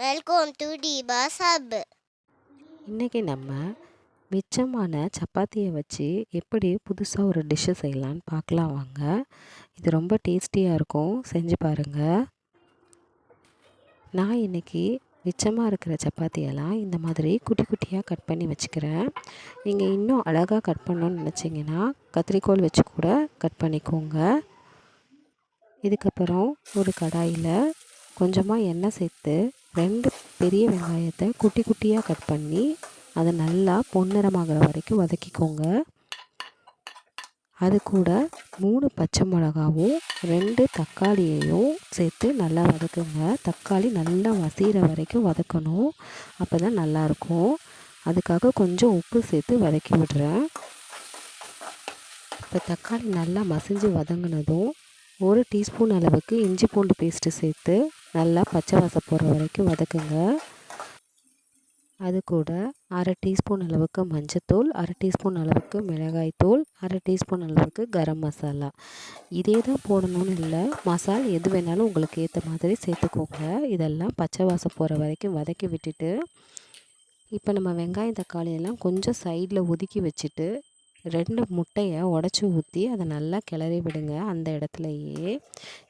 Welcome to டிபாஸ் hub இன்றைக்கி நம்ம மிச்சமான சப்பாத்தியை வச்சு எப்படி புதுசாக ஒரு டிஷ்ஷு செய்யலான்னு பார்க்கலாம் வாங்க. இது ரொம்ப டேஸ்டியாக இருக்கும். செஞ்சு பாருங்கள் நான் இன்றைக்கி மிச்சமாக இருக்கிற சப்பாத்தியெல்லாம் இந்த மாதிரி குட்டி குட்டியாக கட் பண்ணி வச்சுக்கிறேன். நீங்கள் இன்னும் அழகாக கட் பண்ணணும்னு நினச்சிங்கன்னா கத்திரிக்கோல் வச்சு கூட கட் பண்ணிக்கோங்க. இதுக்கப்புறம் ஒரு கடாயில் கொஞ்சமாக எண்ணெய் சேர்த்து ரெண்டு பெரிய வெங்காயத்தை குட்டி குட்டியாக கட் பண்ணி அதை நல்லா பொன்னிறமாகிற வரைக்கும் வதக்கிக்கோங்க. அது கூட மூணு பச்சை மிளகாவும் ரெண்டு தக்காளியையும் சேர்த்து நல்லா வதக்குங்க. தக்காளி நல்லா வசீற வரைக்கும் வதக்கணும். அப்போ தான் நல்லாயிருக்கும் அதுக்காக கொஞ்சம் உப்பு சேர்த்து வதக்கி விடுறேன். இப்போ தக்காளி நல்லா மசிஞ்சு வதங்கினதும் ஒரு டீஸ்பூன் அளவுக்கு இஞ்சி பூண்டு பேஸ்ட்டு சேர்த்து நல்லா பச்சை வாசம் போகிற வரைக்கும் வதக்குங்க. அது கூட அரை டீஸ்பூன் அளவுக்கு மஞ்சத்தூள் அரை டீஸ்பூன் அளவுக்கு மிளகாய்த்தூள் அரை டீஸ்பூன் அளவுக்கு கரம் மசாலா. இதே தான் போடணும்னு இல்லை. மசால் எது வேணாலும் உங்களுக்கு ஏற்ற மாதிரி சேர்த்துக்கோங்க. இதெல்லாம் பச்சை வாசம் போகிற வரைக்கும் வதக்கி விட்டுட்டு இப்போ நம்ம வெங்காயம் தக்காளி எல்லாம் கொஞ்சம் சைடில் ஒதுக்கி வச்சுட்டு ரெண்டு முட்டையை உடச்சி ஊற்றி அதை நல்லா கிளறி விடுங்க அந்த இடத்துலையே.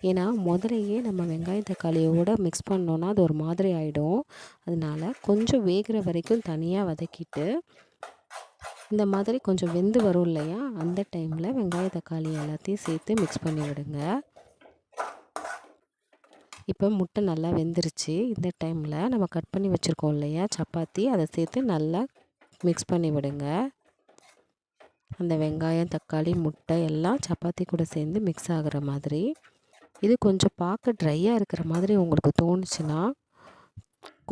ஏன்னா முதலையே நம்ம வெங்காயம் தக்காளியோட மிக்ஸ் பண்ணோன்னா அது ஒரு மாதிரி ஆகிடும் அதனால் கொஞ்சம் வேகிற வரைக்கும் தனியாக வதக்கிட்டு இந்த மாதிரி கொஞ்சம் வெந்து வரும் இல்லையா அந்த டைமில் வெங்காய தக்காளி எல்லாத்தையும் சேர்த்து மிக்ஸ் பண்ணி விடுங்க. இப்போ முட்டை நல்லா வெந்துருச்சு. இந்த டைமில் நம்ம கட் பண்ணி வச்சுருக்கோம் இல்லையா சப்பாத்தி அதை சேர்த்து நல்லா மிக்ஸ் பண்ணி விடுங்க. அந்த வெங்காயம் தக்காளி முட்டை எல்லாம் சப்பாத்தி கூட சேர்ந்து மிக்ஸ் ஆகிற மாதிரி. இது கொஞ்சம் பார்க்க ட்ரையாக இருக்கிற மாதிரி உங்களுக்கு தோணுச்சுன்னா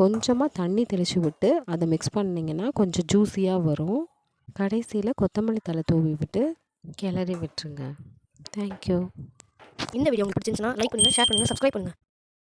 கொஞ்சமாக தண்ணி தெளித்து விட்டு அதை மிக்ஸ் பண்ணிங்கன்னா கொஞ்சம் ஜூஸியாக வரும். கடைசியில் கொத்தமல்லி தலை தூவி விட்டு கிளறி விட்டுருங்க. தேங்க்யூ இந்த வீடியோ உங்களுக்கு பிடிச்சிருந்துச்சுன்னா லைக் பண்ணுங்கள் ஷேர் பண்ணுங்கள் சப்ஸ்கிரைப் பண்ணுங்கள்